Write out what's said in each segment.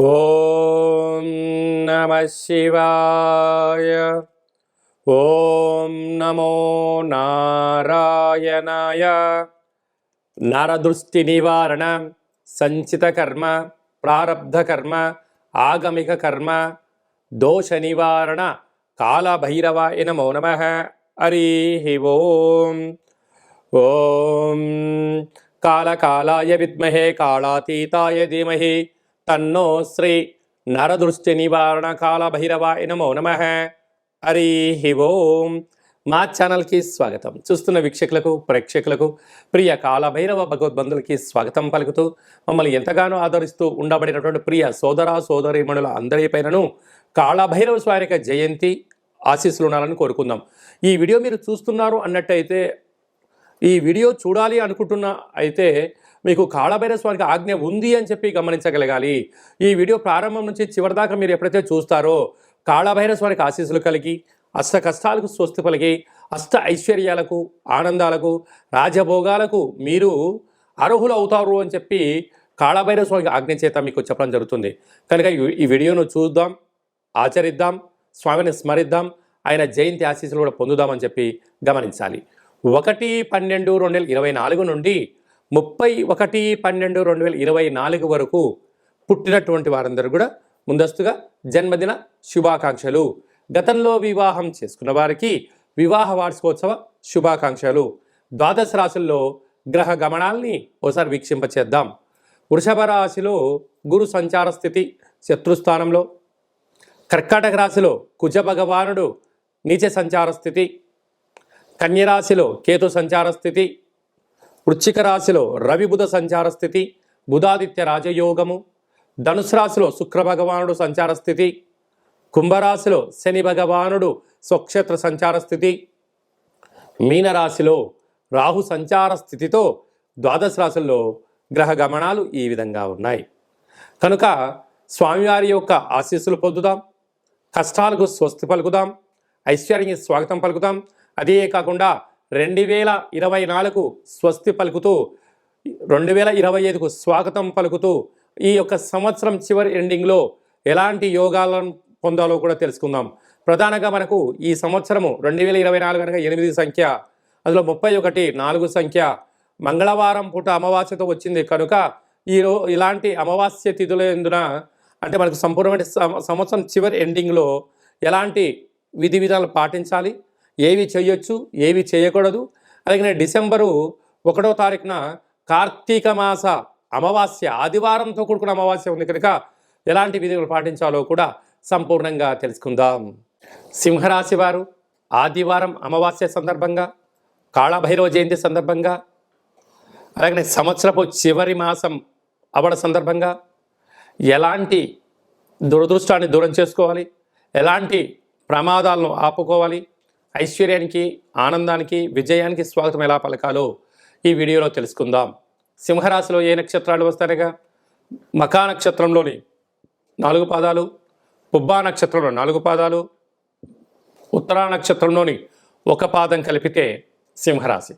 ఓం నమ శివాయ. ఓం నమో నారాయణాయ. నరదృష్టి నివారణ సంచిత కర్మ ప్రారబ్ధ కర్మ ఆగమిక కర్మ దోష నివారణ కాళభైరవాయ నమో నమ. హరి ఓం. ఓం. కాళకాళాయ విద్మహే కాళాతీతాయ ధీమహి. తన్నో శ్రీ నరదృష్టి నివారణ కాళభైరవాయ నమో నమ హరి ఓం మా ఛానల్కి స్వాగతం. చూస్తున్న వీక్షకులకు ప్రేక్షకులకు ప్రియ కాలభైరవ భగవద్బంధులకి స్వాగతం పలుకుతూ మమ్మల్ని ఎంతగానో ఆదరిస్తూ ఉండబడినటువంటి ప్రియ సోదర సోదరీమణుల అందరిపైనను కాళభైరవ స్వారిక జయంతి ఆశీస్సులు ఉండాలని కోరుకుందాం. ఈ వీడియో మీరు చూస్తున్నారు అన్నట్టయితే ఈ వీడియో చూడాలి అనుకుంటున్న అయితే మీకు కాళభైరవ స్వామికి ఆజ్ఞ ఉంది అని చెప్పి గమనించగలగాలి. ఈ వీడియో ప్రారంభం నుంచి చివరిదాకా మీరు ఎప్పుడైతే చూస్తారో కాళభైరవ స్వామికి ఆశీస్సులు కలిగి అష్ట కష్టాలకు స్వస్తి పలికి అష్ట ఐశ్వర్యాలకు ఆనందాలకు రాజభోగాలకు మీరు అర్హులు అవుతారు అని చెప్పి కాళభైరవ స్వామికి ఆజ్ఞ చేత మీకు చెప్పడం జరుగుతుంది. కనుక ఈ- ఈ వీడియోను చూద్దాం ఆచరిద్దాం స్వామిని స్మరిద్దాం ఆయన జయంతి ఆశీస్సులు కూడా పొందుదామని చెప్పి గమనించాలి. ఒకటి పన్నెండు రెండు వేల ఇరవై నాలుగు నుండి ముప్పై ఒకటి పన్నెండు రెండు వేల ఇరవై నాలుగు వరకు పుట్టినటువంటి వారందరూ కూడా ముందస్తుగా జన్మదిన శుభాకాంక్షలు. గతంలో వివాహం చేసుకున్న వారికి వివాహ వార్షికోత్సవ శుభాకాంక్షలు. ద్వాదశ రాశుల్లో గ్రహ గమనాల్ని ఓసారి వీక్షింపచేద్దాం. వృషభ రాశిలో గురు సంచార స్థితి శత్రుస్థానంలో. కర్కాటక రాశిలో కుజ భగవానుడు నీచ సంచార స్థితి. కన్యరాశిలో కేతు సంచార స్థితి. వృశ్చిక రాశిలో రవి బుధ సంచార స్థితి బుధాదిత్య రాజయోగము ధనుసు రాశిలో శుక్రభగవానుడు సంచార స్థితి కుంభరాశిలో శని భగవానుడు స్వక్షేత్ర సంచార స్థితి మీనరాశిలో రాహు సంచార స్థితితో ద్వాదశ రాశుల్లో గ్రహ గమనాలు ఈ విధంగా ఉన్నాయి. కనుక స్వామివారి యొక్క ఆశీస్సులు పొందుదాం కష్టాలకు స్వస్తి పలుకుదాం ఐశ్వర్యానికి స్వాగతం పలుకుదాం. అదే కాకుండా రెండు వేల ఇరవై నాలుగు స్వస్తి పలుకుతూ రెండు వేల ఇరవై ఐదుకు స్వాగతం పలుకుతూ ఈ యొక్క సంవత్సరం చివరి ఎండింగ్లో ఎలాంటి యోగాలను పొందాలో కూడా తెలుసుకుందాం. ప్రధానంగా మనకు ఈ సంవత్సరము రెండు వేల ఇరవై నాలుగు అనగా ఎనిమిది సంఖ్య అందులో ముప్పై ఒకటి నాలుగు సంఖ్య. మంగళవారం పూట అమావాస్యతో వచ్చింది కనుక ఈ ఇలాంటి అమావాస్య తిథుల ఎందున అంటే మనకు సంపూర్ణమైన సంవత్సరం చివరి ఎండింగ్లో ఎలాంటి విధి విధాలు పాటించాలి? ఏవి చేయొచ్చు ఏవి చేయకూడదు అలాగే డిసెంబరు ఒకటో తారీఖున కార్తీక మాస అమావాస్య ఆదివారంతో కూడుకున్న అమావాస్య ఉంది కనుక ఎలాంటి విధులు పాటించాలో కూడా సంపూర్ణంగా తెలుసుకుందాం. సింహరాశి వారు ఆదివారం అమావాస్య సందర్భంగా కాళభైరవ జయంతి సందర్భంగా అలాగే సంవత్సరపు చివరి మాసం అవడ సందర్భంగా ఎలాంటి దురదృష్టాన్ని దూరం చేసుకోవాలి? ఎలాంటి ప్రమాదాలను ఆపుకోవాలి? ఐశ్వర్యానికి ఆనందానికి విజయానికి స్వాగతం ఎలా పలకాలో ఈ వీడియోలో తెలుసుకుందాం. సింహరాశిలో ఏ నక్షత్రాలు వస్తారగా మకా నక్షత్రంలోని నాలుగు పాదాలు పుబ్బా నక్షత్రంలో నాలుగు పాదాలు ఉత్తరా నక్షత్రంలోని ఒక పాదం కలిపితే సింహరాశి.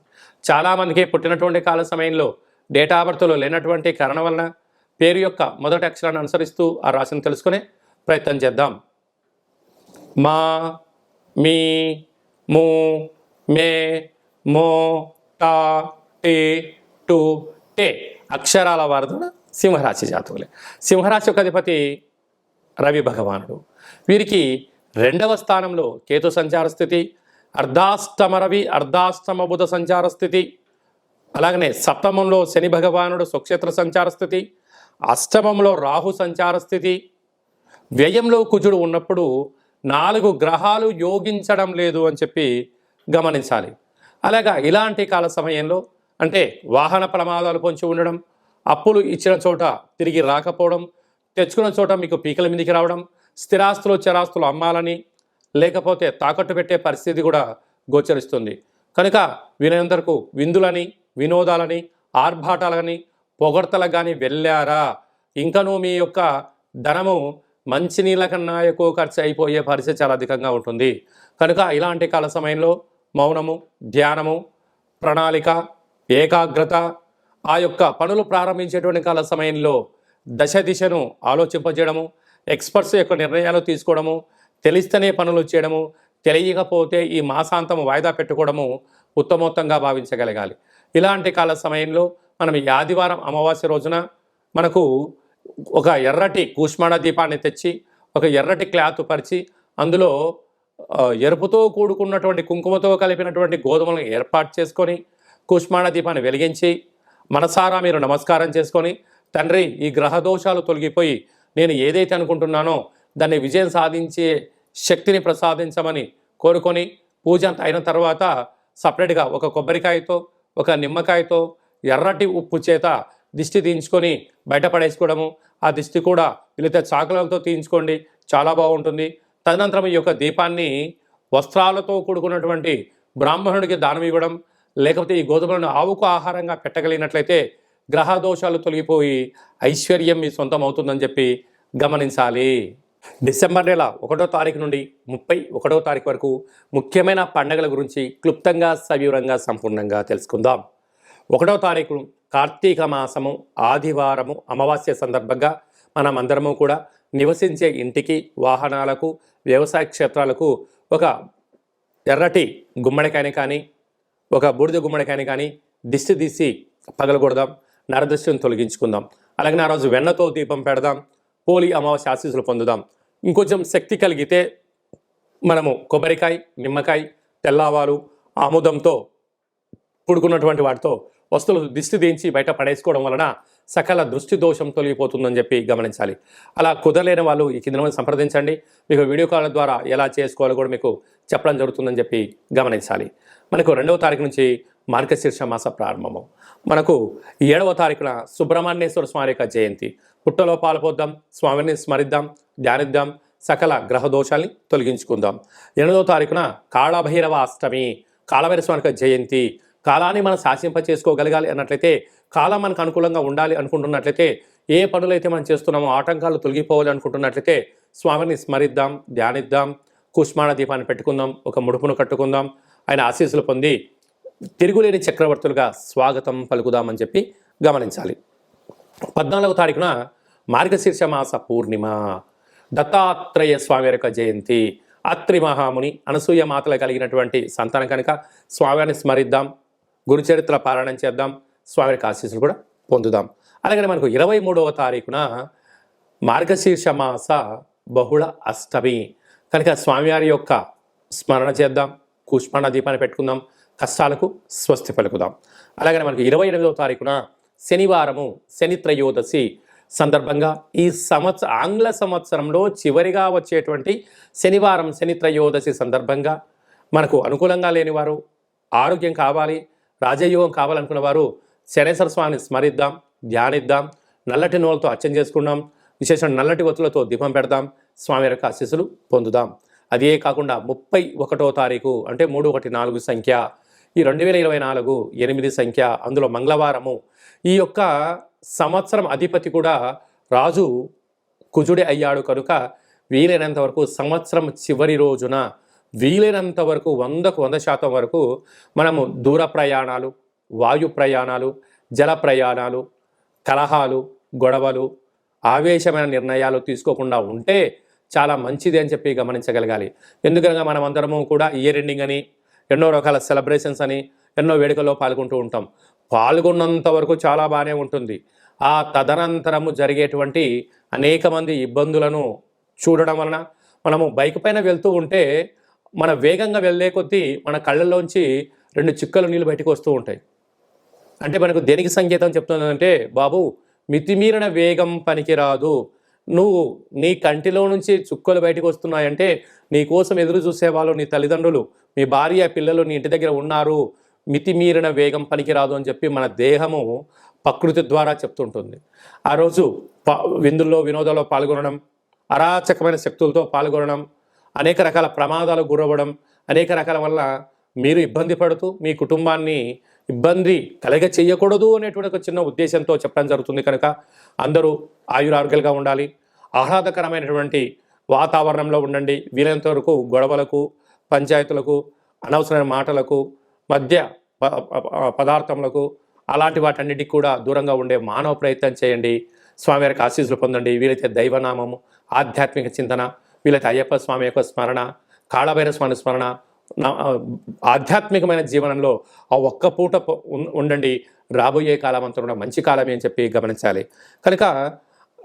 చాలామందికి పుట్టినటువంటి కాల సమయంలో డేటా బర్త్లో లేనటువంటి కారణం వలన పేరు యొక్క మొదటి అక్షరాన్ని అనుసరిస్తూ ఆ రాశిని తెలుసుకునే ప్రయత్నం చేద్దాం. మా మీ mu మే మో టా టే టు టే. అక్షరాల వారితో సింహరాశి జాతకులే. సింహరాశి యొక్క అధిపతి రవి భగవానుడు. వీరికి రెండవ స్థానంలో కేతు సంచార స్థితి అర్ధాష్టమ రవి అర్ధాష్టమ బుధ సంచార స్థితి అలాగనే సప్తమంలో శని భగవానుడు స్వక్షేత్ర సంచార స్థితి అష్టమంలో రాహు సంచార స్థితి వ్యయంలో కుజుడు ఉన్నప్పుడు నాలుగు గ్రహాలు యోగించడం లేదు అని చెప్పి గమనించాలి. అలాగా ఇలాంటి కాల సమయంలో అంటే వాహన ప్రమాదాలు పొంచి ఉండడం అప్పులు ఇచ్చిన చోట తిరిగి రాకపోవడం తెచ్చుకున్న చోట మీకు పీకల మీదకి రావడం స్థిరాస్తులు చరాస్తులు అమ్మాలని లేకపోతే తాకట్టు పెట్టే పరిస్థితి కూడా గోచరిస్తుంది. కనుక వీరందరకు విందులని వినోదాలని ఆర్భాటాలని పొగడ్తలకు కానీ వెళ్ళారా? ఇంకనూ మీ యొక్క ధనము మంచినీళ్ళ కన్నా ఎక్కువ ఖర్చు అయిపోయే పరిస్థితి చాలా అధికంగా ఉంటుంది. కనుక ఇలాంటి కాల సమయంలో మౌనము ధ్యానము ప్రణాళిక ఏకాగ్రత ఆ యొక్క పనులు ప్రారంభించేటువంటి కాల సమయంలో దశ దిశను ఆలోచింపజేయడము ఎక్స్పర్ట్స్ యొక్క నిర్ణయాలు తీసుకోవడము తెలిస్తేనే పనులు చేయడము తెలియకపోతే ఈ మాసాంతం వాయిదా పెట్టుకోవడము ఉత్తమోత్తంగా భావించగలగాలి. ఇలాంటి కాల సమయంలో మనం ఈ ఆదివారం అమావాస్య రోజున మనకు ఒక ఎర్రటి కూష్మాణ దీపాన్ని తెచ్చి ఒక ఎర్రటి క్లాత్ పరిచి అందులో ఎరుపుతో కూడుకున్నటువంటి కుంకుమతో కలిపినటువంటి గోధుమలను ఏర్పాటు చేసుకొని కుష్మాణ దీపాన్ని వెలిగించి మనసారా మీరు నమస్కారం చేసుకొని తండ్రి ఈ గ్రహ దోషాలు తొలగిపోయి నేను ఏదైతే అనుకుంటున్నానో దాన్ని విజయం సాధించే శక్తిని ప్రసాదించమని కోరుకొని పూజ అంత అయిన తర్వాత సపరేట్గా ఒక కొబ్బరికాయతో ఒక నిమ్మకాయతో ఎర్రటి ఉప్పు చేత దిష్టి తీయించుకొని బయటపడేసుకోవడము. ఆ దిష్టి కూడా వీలైతే చాకులతో తీయించుకోండి. చాలా బాగుంటుంది. తదనంతరం ఈ యొక్క దీపాన్ని వస్త్రాలతో కూడుకున్నటువంటి బ్రాహ్మణుడికి దానం ఇవ్వడం లేకపోతే ఈ గోధుమలను ఆవుకు ఆహారంగా పెట్టగలిగినట్లయితే గ్రహ దోషాలు తొలగిపోయి ఐశ్వర్యం మీ సొంతం అవుతుందని చెప్పి గమనించాలి. డిసెంబర్ నెల ఒకటో తారీఖు నుండి ముప్పై ఒకటో తారీఖు వరకు ముఖ్యమైన పండుగల గురించి క్లుప్తంగా సవివరంగా సంపూర్ణంగా తెలుసుకుందాం. ఒకటో తారీఖు కార్తీక మాసము ఆదివారము అమావాస్య సందర్భంగా మనం అందరము కూడా నివసించే ఇంటికి వాహనాలకు వ్యవసాయ క్షేత్రాలకు ఒక ఎర్రటి గుమ్మడికాయని కానీ ఒక బూడిద గుమ్మడికాయని కానీ దిష్టి తీసి పగలగొడదాం నరదృష్టిని తొలగించుకుందాం. అలాగే ఆ రోజు వెన్నతో దీపం పెడదాం పోలి అమావాస్య ఆశీస్సులు పొందుదాం. ఇంకొంచెం శక్తి కలిగితే మనము కొబ్బరికాయ నిమ్మకాయ తెల్లవాలు ఆముదంతో పుడుకున్నటువంటి వాటితో వస్తువులు దిష్టి దించి బయట పడేసుకోవడం వలన సకల దృష్టి దోషం తొలగిపోతుందని చెప్పి గమనించాలి. అలా కుదరలేని వాళ్ళు ఈ కింద సంప్రదించండి. మీకు వీడియో కాల్ ద్వారా ఎలా చేసుకోవాలో కూడా మీకు చెప్పడం జరుగుతుందని చెప్పి గమనించాలి. మనకు రెండవ తారీఖు నుంచి మార్గశీర్ష మాస ప్రారంభము. మనకు ఏడవ తారీఖున సుబ్రహ్మణ్యేశ్వర స్వామి యొక్క జయంతి. పుట్టలో పాల్పొద్దాం స్వామిని స్మరిద్దాం ధ్యానిద్దాం సకల గ్రహ దోషాల్ని తొలగించుకుందాం. ఎనిమిదవ తారీఖున కాళభైరవ అష్టమి కాళభైరవ స్వామి యొక్క జయంతి. కాలాన్ని మనం శాసింప చేసుకోగలగాలి అన్నట్లయితే కాలం మనకు అనుకూలంగా ఉండాలి అనుకుంటున్నట్లయితే ఏ పనులైతే మనం చేస్తున్నామో ఆటంకాలు తొలగిపోవాలి అనుకుంటున్నట్లయితే స్వామిని స్మరిద్దాం ధ్యానిద్దాం కుష్మాణ దీపాన్ని పెట్టుకుందాం ఒక ముడుపును కట్టుకుందాం ఆయన ఆశీస్సులు పొంది తిరుగులేని చక్రవర్తులుగా స్వాగతం పలుకుదామని చెప్పి గమనించాలి. పద్నాలుగవ తారీఖున మార్గశీర్ష మాస పూర్ణిమ. దత్తాత్రేయ స్వామి యొక్క జయంతి. అత్రి మహాముని అనసూయ మాతలు కలిగినటువంటి సంతానం కనుక స్వామిని స్మరిద్దాం. గురుచరిత్ర పారాయణం చేద్దాం. స్వామి ఆశీస్సులు కూడా పొందుదాం. అలాగే మనకు ఇరవై మూడవ తారీఖున మార్గశీర్ష మాస బహుళ అష్టమి. కనుక స్వామివారి యొక్క స్మరణ చేద్దాం. కూష్మాణ దీపాన్ని పెట్టుకుందాం. కష్టాలకు స్వస్తి పలుకుదాం. అలాగే మనకు ఇరవై ఎనిమిదవ తారీఖున శనివారము శని త్రయోదశి సందర్భంగా ఈ సంవత్సర ఆంగ్ల సంవత్సరంలో చివరిగా వచ్చేటువంటి శనివారం శని త్రయోదశి సందర్భంగా మనకు అనుకూలంగా లేనివారు ఆరోగ్యం కావాలి రాజయోగం కావాలనుకున్న వారు శనేశ్వర స్వామిని స్మరిద్దాం ధ్యానిద్దాం నల్లటి నూలతో అర్చన చేసుకుందాం విశేషం నల్లటి ఒత్తులతో దీపం పెడదాం స్వామి యొక్క ఆశీస్సులు పొందుదాం. అదే కాకుండా ముప్పై ఒకటో తారీఖు అంటే మూడు ఒకటి నాలుగు సంఖ్య ఈ రెండు వేల ఇరవై నాలుగు ఎనిమిది సంఖ్య అందులో మంగళవారము. ఈ యొక్క సంవత్సరం అధిపతి కూడా రాజు కుజుడి అయ్యాడు కనుక వీలైనంత వరకు సంవత్సరం చివరి రోజున వీలైనంత వరకు వందకు వంద శాతం వరకు మనము దూర ప్రయాణాలు వాయు ప్రయాణాలు జల ప్రయాణాలు కలహాలు గొడవలు ఆవేశమైన నిర్ణయాలు తీసుకోకుండా ఉంటే చాలా మంచిది అని చెప్పి గమనించగలగాలి. ఎందుకనగా మనం అందరము కూడా ఇయర్ ఎండింగ్ అని ఎన్నో రకాల సెలబ్రేషన్స్ అని ఎన్నో వేడుకల్లో పాల్గొంటూ ఉంటాం. పాల్గొన్నంత వరకు చాలా బాగానే ఉంటుంది. ఆ తదనంతరము జరిగేటువంటి అనేక మంది ఇబ్బందులను చూడడం వలన మనము బైక్ పైన వెళ్తూ ఉంటే మన వేగంగా వెళ్ళే కొద్దీ మన కళ్ళల్లోంచి రెండు చుక్కలు నీళ్ళు బయటకు వస్తూ ఉంటాయి. అంటే మనకు దేనికి సంకేతం చెప్తుందంటే బాబు మితిమీరిన వేగం పనికిరాదు. నువ్వు నీ కంటిలో నుంచి చుక్కలు బయటకు వస్తున్నాయంటే నీ కోసం ఎదురు చూసేవాళ్ళు నీ తల్లిదండ్రులు మీ భార్య పిల్లలు నీ ఇంటి దగ్గర ఉన్నారు. మితిమీరిన వేగం పనికిరాదు అని చెప్పి మన దేహము ప్రకృతి ద్వారా చెప్తుంటుంది. ఆ రోజు విందుల్లో వినోదాల్లో పాల్గొనడం అరాచకమైన శక్తులతో పాల్గొనడం అనేక రకాల ప్రమాదాలు గురవ్వడం అనేక రకాల వల్ల మీరు ఇబ్బంది పడుతూ మీ కుటుంబాన్ని ఇబ్బంది కలగ చేయకూడదు అనేటువంటి ఒక చిన్న ఉద్దేశంతో చెప్పడం జరుగుతుంది కనుక అందరూ ఆయురారోగ్యాలుగా ఉండాలి. ఆహ్లాదకరమైనటువంటి వాతావరణంలో ఉండండి. వీలైనంత వరకు గొడవలకు పంచాయతీలకు అనవసరమైన మాటలకు మధ్య ప- పదార్థములకు అలాంటి వాటన్నిటికి కూడా దూరంగా ఉండే మానవ ప్రయత్నం చేయండి. స్వామివారికి ఆశీస్సులు పొందండి. వీలైతే దైవనామము ఆధ్యాత్మిక చింతన వీళ్ళకి అయ్యప్ప స్వామి యొక్క స్మరణ కాళభైర స్వామి స్మరణ ఆధ్యాత్మికమైన జీవనంలో ఆ ఒక్క పూట ఉండండి. రాబోయే కాలం అంతా కూడా మంచి కాలమే అని చెప్పి గమనించాలి. కనుక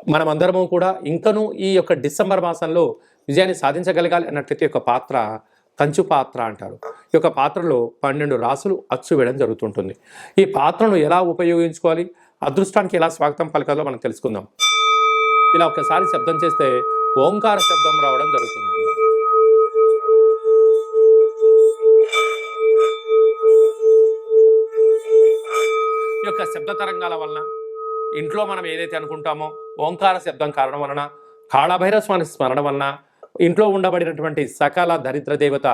మనమందరము కూడా ఇంకనూ ఈ యొక్క డిసెంబర్ మాసంలో విజయాన్ని సాధించగలగాలి అన్నట్లయితే యొక్క పాత్ర కంచు పాత్ర అంటారు. ఈ యొక్క పాత్రలో పన్నెండు రాసులు అచ్చు వేయడం జరుగుతుంటుంది. ఈ పాత్రను ఎలా ఉపయోగించుకోవాలి అదృష్టానికి ఎలా స్వాగతం పలకాలో మనం తెలుసుకుందాం. ఇలా ఒకసారి శబ్దం చేస్తే ఓంకార శబ్దం రావడం జరుగుతుంది. ఈ యొక్క శబ్ద తరంగాల వలన ఇంట్లో మనం ఏదైతే అనుకుంటామో ఓంకార శబ్దం కారణం వలన కాళభైరవ స్వామి స్మరణ వలన ఇంట్లో ఉండబడినటువంటి సకల దరిద్ర దేవత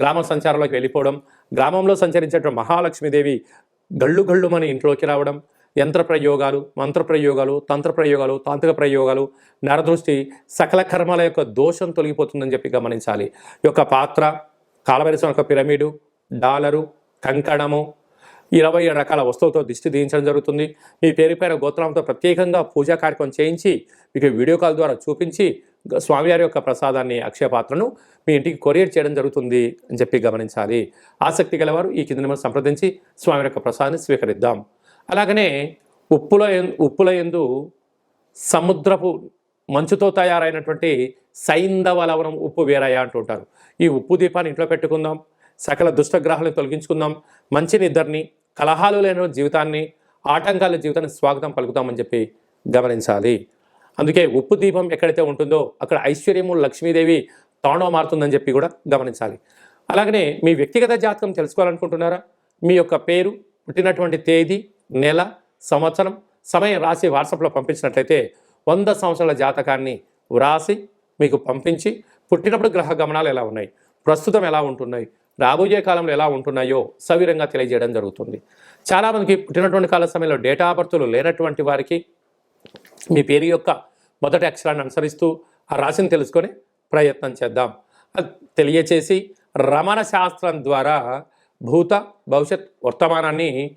గ్రామ సంచారంలోకి వెళ్ళిపోవడం గ్రామంలో సంచరించేటువంటి మహాలక్ష్మీదేవి గళ్ళు గళ్ళుమని ఇంట్లోకి రావడం యంత్ర ప్రయోగాలు మంత్ర ప్రయోగాలు తంత్ర ప్రయోగాలు తాంత్రిక ప్రయోగాలు నరదృష్టి సకల కర్మల యొక్క దోషం తొలగిపోతుందని చెప్పి గమనించాలి. ఈ యొక్క పాత్ర కాలవరిసం యొక్క పిరమిడు డాలరు కంకణము ఇరవై ఏడు రకాల వస్తువులతో దిష్టి దించడం జరుగుతుంది. మీ పేరుపైన గోత్రంతో ప్రత్యేకంగా పూజా కార్యక్రమం చేయించి మీకు వీడియో కాల్ ద్వారా చూపించి స్వామివారి యొక్క ప్రసాదాన్ని అక్షయ పాత్రను మీ ఇంటికి కొరియర్ చేయడం జరుగుతుంది అని చెప్పి గమనించాలి. ఆసక్తి గలవారు ఈ కింద సంప్రదించి స్వామి యొక్క ప్రసాదాన్ని స్వీకరిద్దాం. అలాగనే ఉప్పుల ఉప్పుల ఎందు సముద్రపు మంచుతో తయారైనటువంటి సైంధవ లవణం ఉప్పు వేరయ్య అంటుంటారు. ఈ ఉప్పు దీపాన్ని ఇంట్లో పెట్టుకుందాం సకల దుష్టగ్రహాలను తొలగించుకుందాం మంచి నిద్రని కలహాలు లేని జీవితాన్ని ఆటంకాల జీవితాన్ని స్వాగతం పలుకుతామని చెప్పి గమనించాలి. అందుకే ఉప్పు దీపం ఎక్కడైతే ఉంటుందో అక్కడ ఐశ్వర్యము లక్ష్మీదేవి తాండవ మారుతుందని చెప్పి కూడా గమనించాలి. అలాగనే మీ వ్యక్తిగత జాతకం తెలుసుకోవాలనుకుంటున్నారా? మీ యొక్క పేరు పుట్టినటువంటి తేదీ నెల సంవత్సరం సమయం రాసి వాట్సాప్లో పంపించినట్లయితే వంద సంవత్సరాల జాతకాన్ని వ్రాసి మీకు పంపించి పుట్టినప్పుడు గ్రహ గమనాలు ఎలా ఉన్నాయి ప్రస్తుతం ఎలా ఉంటున్నాయి రాబోయే కాలంలో ఎలా ఉంటున్నాయో సవిరంగా తెలియజేయడం జరుగుతుంది. చాలామందికి పుట్టినటువంటి కాల సమయంలో డేటా బర్తులు లేనటువంటి వారికి మీ పేరు యొక్క మొదటి అక్షరాన్ని అనుసరిస్తూ ఆ రాశిని తెలుసుకొని ప్రయత్నం చేద్దాం. అది తెలియచేసి రమణ శాస్త్రం ద్వారా భూత భవిష్యత్ వర్తమానాన్ని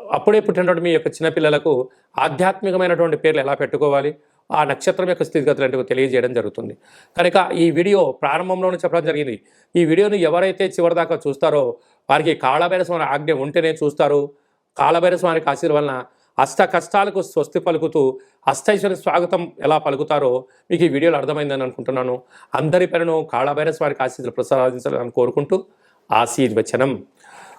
అప్పుడే పుట్టినటువంటి మీ యొక్క చిన్నపిల్లలకు ఆధ్యాత్మికమైనటువంటి పేర్లు ఎలా పెట్టుకోవాలి? ఆ నక్షత్రం యొక్క స్థితిగతులు అంటే తెలియజేయడం జరుగుతుంది. కనుక ఈ వీడియో ప్రారంభంలోనే చెప్పడం జరిగింది. ఈ వీడియోను ఎవరైతే చివరిదాకా చూస్తారో వారికి కాళభైరస్వామి ఆజ్ఞ ఉంటేనే చూస్తారు. కాళభైరస్వామి ఆశీర్వలన వలన అష్ట కష్టాలకు స్వస్తి పలుకుతూ అష్టైశ్వర్య స్వాగతం ఎలా పలుకుతారో మీకు ఈ వీడియోలో అర్థమైందని అనుకుంటున్నాను. అందరి పేరును కాళభైరస్వామి ఆశీస్సులు ప్రసాదించాలని కోరుకుంటూ ఆశీర్వచనం.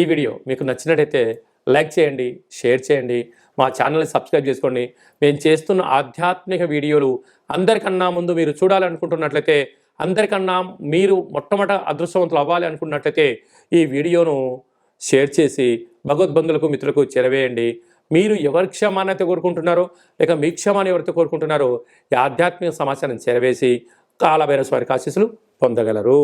ఈ వీడియో మీకు నచ్చినట్టయితే లైక్ చేయండి షేర్ చేయండి మా ఛానల్ని సబ్స్క్రైబ్ చేసుకోండి. మేము చేస్తున్న ఆధ్యాత్మిక వీడియోలు అందరికన్నా ముందు మీరు చూడాలనుకుంటున్నట్లయితే అందరికన్నా మీరు మొట్టమొదట అదృష్టవంతులు అవ్వాలి అనుకున్నట్లయితే ఈ వీడియోను షేర్ చేసి భగవద్బంధులకు మిత్రులకు చేరవేయండి. మీరు ఎవరి క్షమాన్ని అయితే కోరుకుంటున్నారో లేక మీ క్షమాన్ని ఎవరైతే కోరుకుంటున్నారో ఈ ఆధ్యాత్మిక సమాచారం చేరవేసి కాలభైరవ వారికి ఆశీస్సులు పొందగలరు.